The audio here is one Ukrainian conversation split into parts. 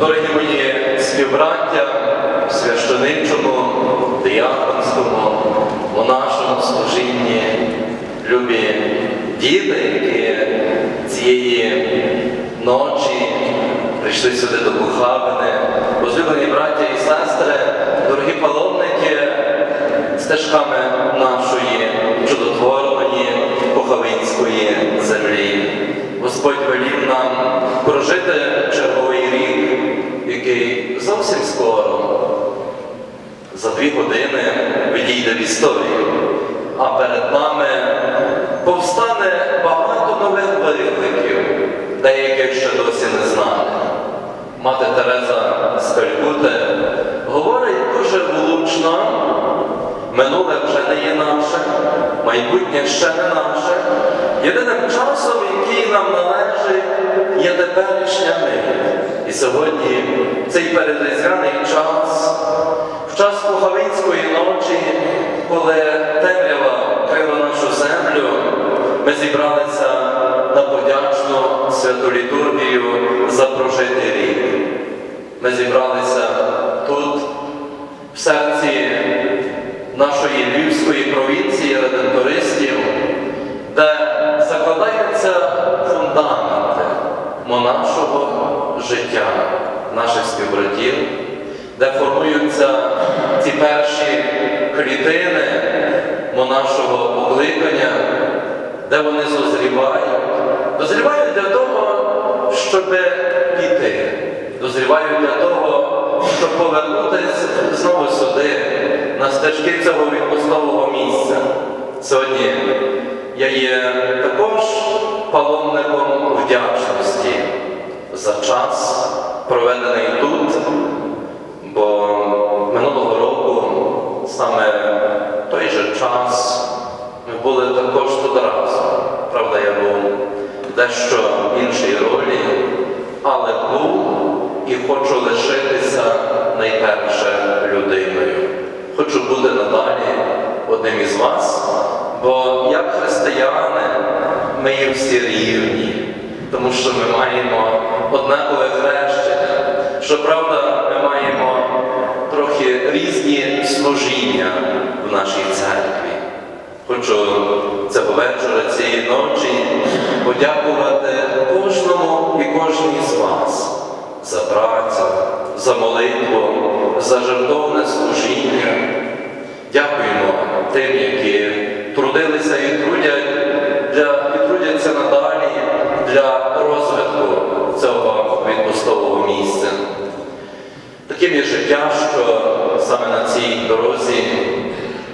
Дорогі мої співбраття в священичому, діяконському, у нашому служінні, любі діти, які цієї ночі прийшли сюди до Бухавини, возлюблені браття і сестри, дорогі паломники, стежками нашої чудотворної Бухавинської землі. Господь велів нам прожити зовсім скоро, за дві години відійде в історію. А перед нами повстане багато нових викликів, деяких ще досі не знали. Мати Тереза з Калькути говорить дуже влучно, минуле вже не є наше, майбутнє ще не наше. Єдиним часом, який нам належить, є теперішня мить. І сьогодні цей передріздвяний час, в час Пухавинської ночі, коли темрява крила нашу землю, ми зібралися на подячну святу літургію за прожитий рік. Ми зібралися тут, в серці нашої львівської провінції редентористів, де закладаються фундаменти монашого життя наших співбратів, де формуються ці перші клітини монашого покликання, де вони зозрівають. Дозрівають для того, щоб піти. Дозрівають для того, щоб повернутися знову сюди, на стежки цього відпустового місця. Сьогодні я є також паломником вдячності за час, проведений тут, бо минулого року саме той же час ми були також тут разом. Правда, я був в дещо іншій ролі, але був і хочу лишитися найперше людиною. Хочу бути надалі одним із вас, бо як християни ми є всі рівні, тому що ми маємо. Щоправда, ми маємо трохи різні служіння в нашій церкві. Хочу цього вечора, цієї ночі подякувати кожному і кожній з вас за працю, за молитву, за жертовне служіння. Дякуємо тим, які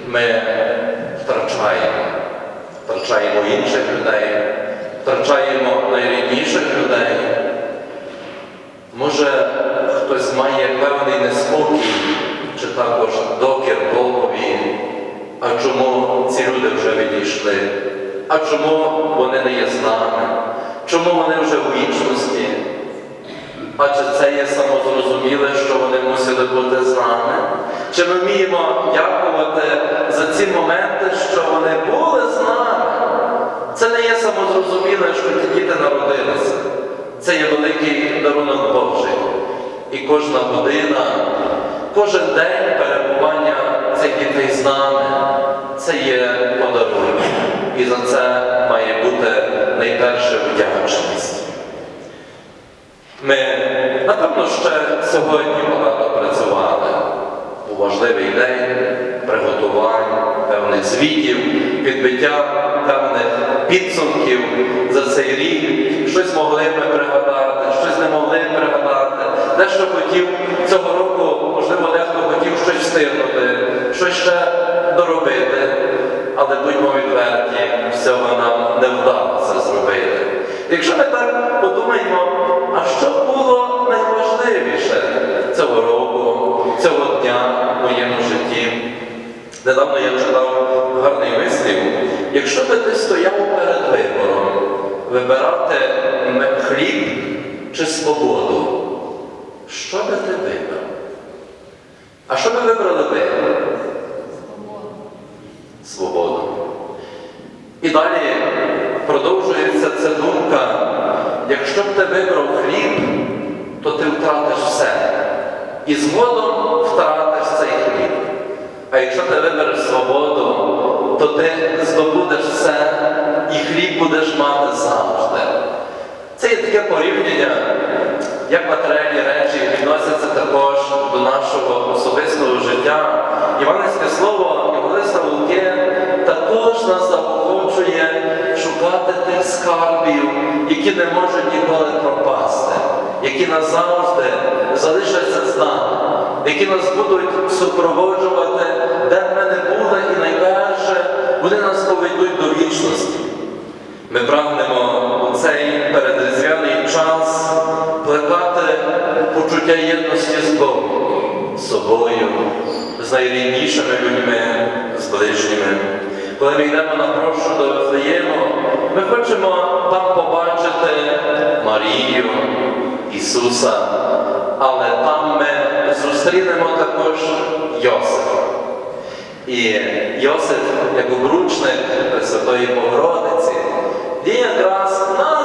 ми втрачаємо. Втрачаємо інших людей, втрачаємо найрідніших людей. Може, хтось має певний неспокій, чи також докір Богові. А чому ці люди вже відійшли? А чому вони не є з нами? Чому вони вже в вічності? А чи це є самозрозуміле, що вони мусили бути з нами? Чи ми вміємо дякувати за ці моменти, що вони були з нами? Це не є самозрозуміле, що ті діти народилися. Це є великий дарунок Божий. І кожна година, кожен день перебування цих дітей з нами це є подарунок. І за це має бути найперше вдячність. Ми, напевно, ще сьогодні багато важливий день приготувань, певних звітів, підбиття певних підсумків за цей рік. Щось могли ми пригадати, щось не могли пригадати. Дещо хотів цього року, можливо, дехто хотів щось встигнути, щось ще доробити, але будьмо відверті, всього нам не вдалося зробити. Якщо ми так подумаємо, а що було найважливіше цього року, цього дня моєму житті? Недавно я читав гарний вислів. Якщо би ти стояв перед вибором вибирати хліб чи свободу, що би ти вибрав? А що би вибрали ви? Свободу. І далі продовжується ця думка, якщо б ти вибрав хліб, то ти втратиш все. І згодом втратиш цей хліб. А якщо ти вибереш свободу, то ти здобудеш все і хліб будеш мати завжди. Це є таке порівняння, як матеріальні речі відносяться також до нашого особистого життя. Іванське слово Євангелиста Луки також нас заохочує шукати тих скарбів, які не можуть ніколи пропасти, які назавжди залишаться з нами, які нас будуть супроводжувати, де б ми не були, і найперше вони нас поведуть до вічності. Ми прагнемо у цей передріздвяний час плекати почуття єдності з Богом, з собою, з найріднішими людьми, з ближніми. Коли ми йдемо на прошу до Вифлеєму, ми хочемо там побачити Марію, Ісуса, але там ми зустрінемо також Йосифа. І Йосиф, як обручник Пресвятої Богородиці, він якраз надзвичайно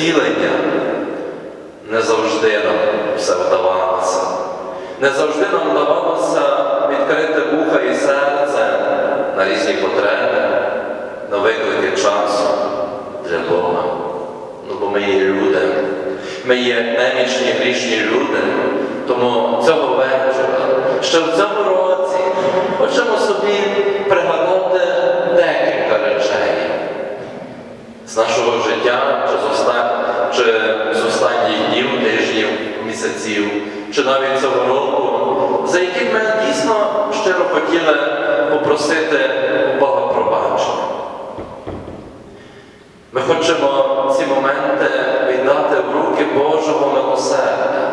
зцілення. Не завжди нам все вдавалося. Не завжди нам вдавалося відкрити вуха і серце на різні потреби, на виклики часу для Бога. Ну, бо ми є люди. Ми є немічні грішні люди. Тому цього вечора, ще в цьому році, хочемо собі пригадати декілька речей з нашого життя, чи з, оста... чи з останніх днів, тижнів, місяців, чи навіть цього року, за які ми дійсно щиро хотіли попросити Бога пробачення. Ми хочемо ці моменти віддати в руки Божого милосердя.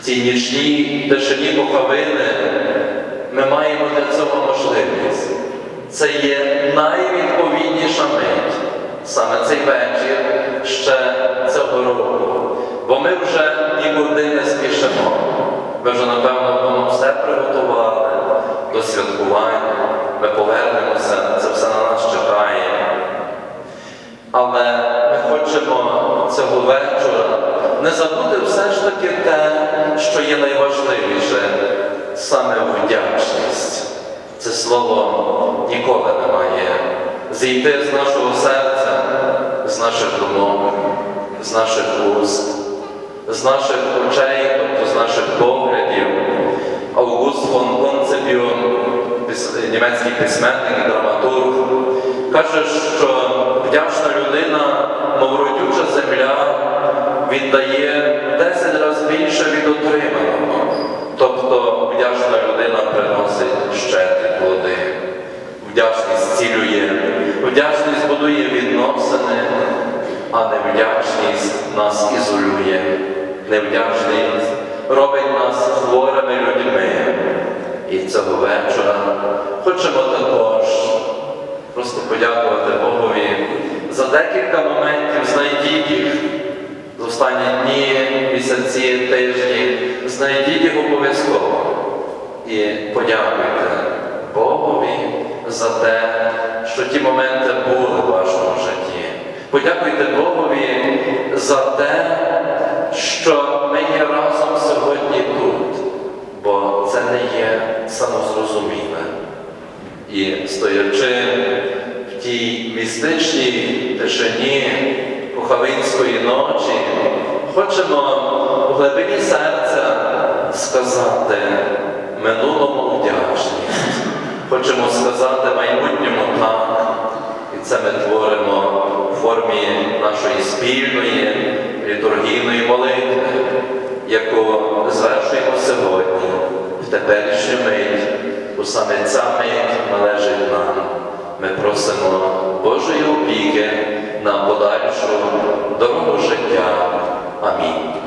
В цій нічній тишині поховини ми маємо для цього можливість. Це є найвідповідніша мить, саме цей вечір ще цього року. Бо ми вже нікуди не спішимо. Ми вже, напевно, воно все приготували до святкування. Ми повернемося, це все на нас чекає. Але ми хочемо цього вечора не забути все ж таки те, що є найважливіше, саме вдячність. Це слово ніколи не має зійти з наших очей, тобто з наших поглядів. Аугуст фон Концепіо, пис- німецький письменник і драматург, каже, що вдячна людина, мов родюча земля, віддає в 10 разів більше від отриманого. Тобто вдячна людина приносить щедрі плоди. Вдячність цілює, вдячність будує відносини, а невдячність нас ізолює. Невдячність робить нас хворими людьми. І цього вечора хочемо також просто подякувати Богові за декілька моментів, знайдіть їх з останні дні, місяці, тижні, знайдіть їх обов'язково і подякуйте Богові за те, що ті моменти були в вашому житті. Подякуйте Богові за те, що ми є разом сьогодні тут, бо це не є самозрозуміле. І стоячи в тій містичній тишині Кохавинської ночі, хочемо в глибині серця сказати минулому вдячність. Хочемо сказати майбутньому так. І це ми творимо в формі нашої спільної літургійної молитви, яку звершуємо сьогодні, в теперішню мить, бо саме ця мить належить нам. Ми просимо Божої опіки на подальшу дорогу життя. Амінь.